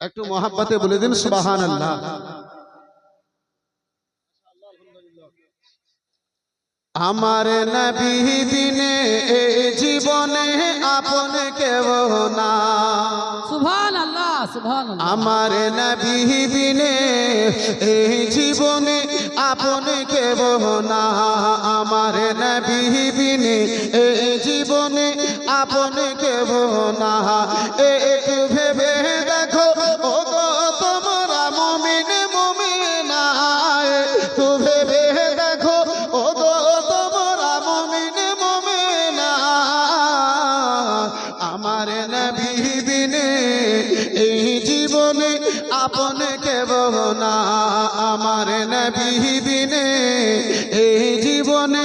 একটু মহাব্বাতে বলে দিন সুবাহান আল্লাহ আমার নবী দিনে এই জীবনে আপন কেউ না। সুবহান আল্লাহ সুবহান আমার নবী বিনে এই জীবনে আপন কেব না। আমার নবী বিনে এই জীবনে আপন কেব না। একটু আপন কেব না, আমার নবী বিনে এই জীবনে।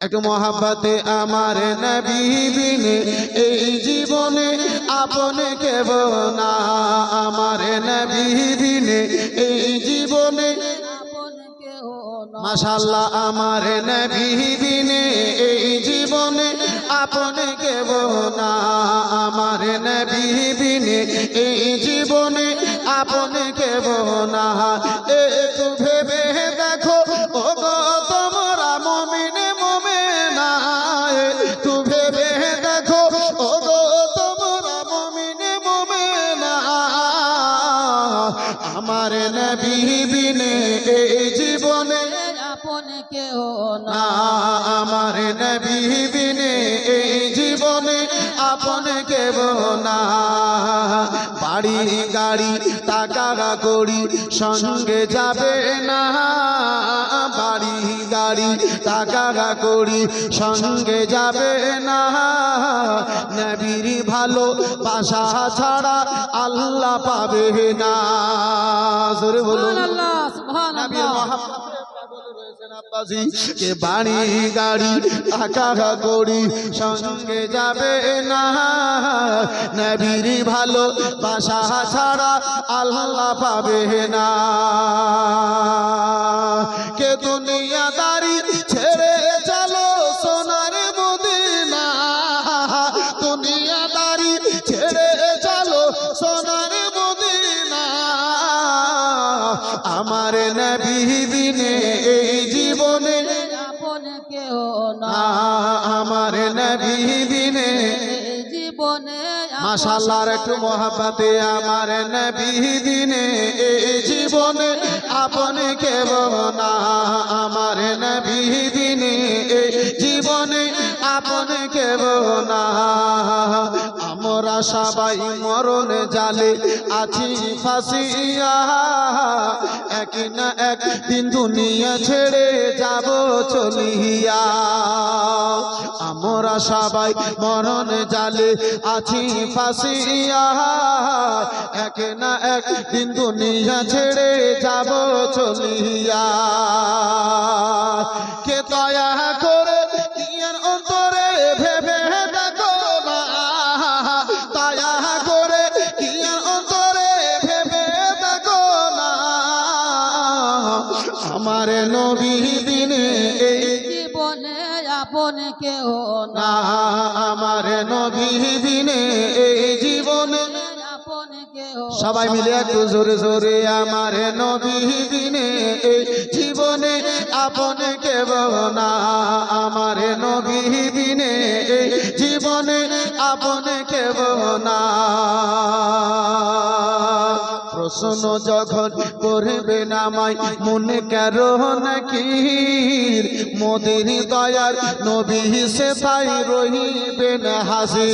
একটু মহাব্বাতে আমার নবী বিনে এই জীবনে আপন কেব না, আমার নবী বিনে এই জীবনে। মাশাল্লাহ আমার নবী বিনে এই জীবনে আপন কেব না, আমার নবী বিনে এই জীবনে আপন কেব না। একটু ভেবে দেখো ও গো তোমরা মুমিনে মুমিনা। একটু ভেবে দেখো ও গো তোমরা মুমিনে মুমিনা। আমার নবী বিনে এই জীবনে আপন কেহ না আমার নবী আপন কেব না। বাড়ি গাড়ি টাকা করি সঙ্গে যাবে না। বাড়ি গাড়ি টাকা করি সঙ্গে যাবে না। নবীর ভালো বাসা ছাড়া আল্লাহ পাবে না। জোরে বলুন। আল্লাহ সুবহান কে বাড়ি গাড়ি টাকা করি সঙ্গে যাবে না। নবীর ভালো বাসা ছাড়া আল্লাহ পাবে না। কে ছেড়ে চলো সোনার মদিনা। দুনিয়াদারি ছেড়ে চলো সোনার আমার নবী মাশাল্লাহর একটু মহাব্বাতে আমার নবী দিনে এই জীবনে আপন কেব না। আমার নবী দিনে এই জীবনে আপন কেব না। সবাই মরণ জালে আছি ফাঁসিয়া। এক না এক দিন দুনিয়া ছেড়ে যাব চলিয়া। আমরা সবাই মরণ জালে আছি ফাঁসিয়া। এক না এক দিন দুনিয়া ছেড়ে যাব চলিয়া। কে দয়া করে নবী দিনে এই জীবনে আপন কেহ না। আমার নবী দিনে এই জীবনে সবাই মিলে একটু জোরে জোরে আমার নবী দিনে এই জীবনে আপন কেব না আমার নবী দিনে এই জীবনে আপন কেব না প্রশ্ন যখন করবে নামাই মনে কারও নাকি? মোদের দয়ার নবী সে তাই রহিবেন হাসি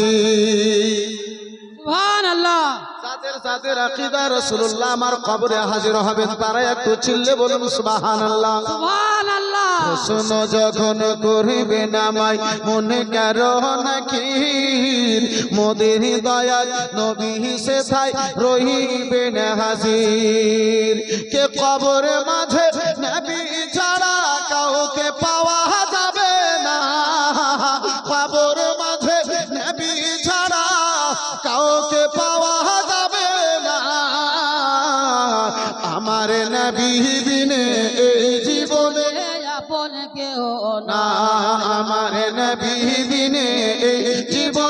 আল্লাহ যাদের যাদের আকিদা রাসূলুল্লাহ আমার কবরে হাজির হবেন তারা একটু চিল্লে বলুন সুবহানাল্লাহ। আল্লাহ প্রশ্ন যখন করিবে নামাই মনে কারও নাকি? মোদের দয়াল নবী সে থাই রহিবেন হাজির। কে কবরে মাঝে নবী ছাড়া কাউকে পাওয়া যাবে না। কবর মাঝে নবী ছাড়া কাউকে পাওয়া যাবে না। আমার নবী বিনে এই জীবনে আপন কেহ না। আমার নবী বিনে এই জীবনে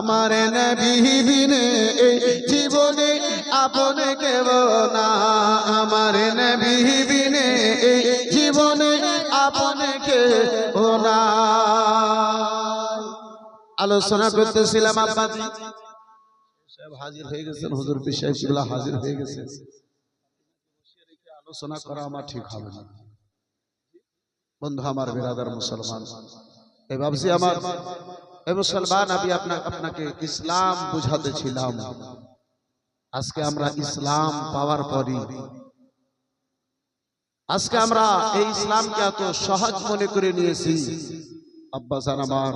আমার নবী এই জীবনে আপন কেব না। আমার নবী এই জীবনে আপন কেব না। আলোচনা করতেছিলাম আব্বাজি। হাজির হয়ে গেছেন, হুজুর পীর হাজির হয়ে গেছে। আলোচনা করা আমার ঠিক হবে না। বন্ধু, আমার বিরাদার মুসলমান এই ভাবছি আমার এ মুসলমান, আমি আপনাকে ইসলাম বুঝাতে ছিলাম। আজকে আমরা ইসলাম পাওয়ার পরই। আজকে আমরা এই ইসলামকে এত সহজ মনে করে নিয়েছি। আব্বাসান আমার,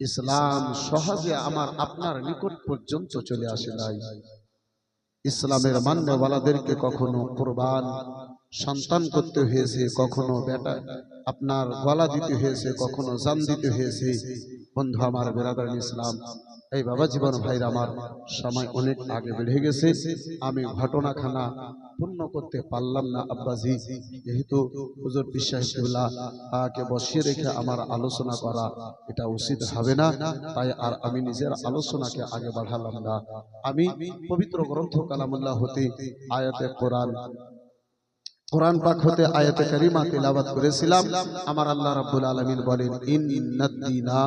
ইসলাম সহজে আমার আপনার নিকট পর্যন্ত চলে আসে নাই। ইসলামের মান্যওয়ালাদেরকে কখনো কোরবান, সন্তান করতে হয়েছে, কখনো বেটা, আপনার গলা দিতে হয়েছে, কখনো জান দিতে হয়েছে। বন্ধু আমার বেরাদার ইসলাম, এই বাবা জীবন ভাইর আমার সময় অনেক আগে বেড়ে গেছে। আমি ঘটনাখানা পূর্ণ করতে পারলাম না, আব্বাজি। যেহেতু হুজুর বিশ্বাসুল্লাহ কে বসিয়ে রেখে আমার আলোচনা করা এটা উচিত হবে না, তাই আর আমি নিজের আলোচনাকে আগে বাড়ালাম না। আমি পবিত্র গ্রন্থ কালামুল্লাহ হতে আয়াতে কোরআন কোরআন পাক হতে আয়াতে কারিমা তেলাওয়াত করেছিলাম। আমার আল্লাহ রাব্বুল আলামিন বলেন ইন্নাদ দীনা